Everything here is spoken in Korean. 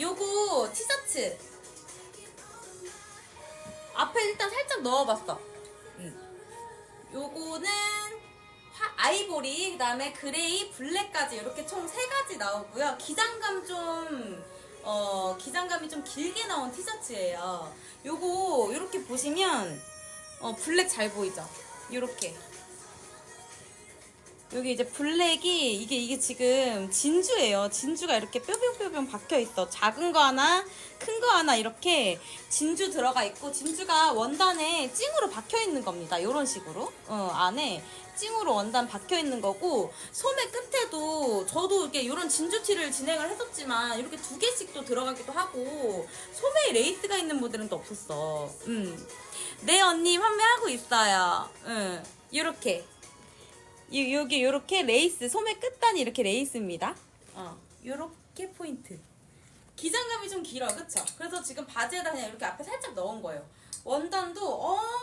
요거 티셔츠 앞에 일단 살짝 넣어봤어. 음. 요거는 화- 아이보리, 그다음에 그레이, 블랙까지 이렇게 총 세 가지 나오고요. 기장감 좀 어, 기장감이 좀 길게 나온 티셔츠예요. 요거 이렇게 보시면 어, 블랙 잘 보이죠? 요렇게. 여기 이제 블랙이 이게 이게 지금 진주예요. 진주가 이렇게 뾰병뾰병 박혀 있어. 작은 거 하나, 큰 거 하나 이렇게 진주 들어가 있고 진주가 원단에 찡으로 박혀 있는 겁니다. 이런 식으로 어, 안에 찡으로 원단 박혀 있는 거고 소매 끝에도 저도 이렇게 이런 진주 티를 진행을 했었지만 이렇게 두 개씩도 들어가기도 하고 소매에 레이스가 있는 모델은 또 없었어. 음. 네 언니 판매하고 있어요. 응. 이렇게. 이- 여기 요렇게 레이스 소매 끝단이 이렇게 레이스입니다. 어, 요렇게 포인트. 기장감이 좀 길어, 그쵸? 그래서 지금 바지에다 그냥 이렇게 앞에 살짝 넣은 거예요. 원단도 엄청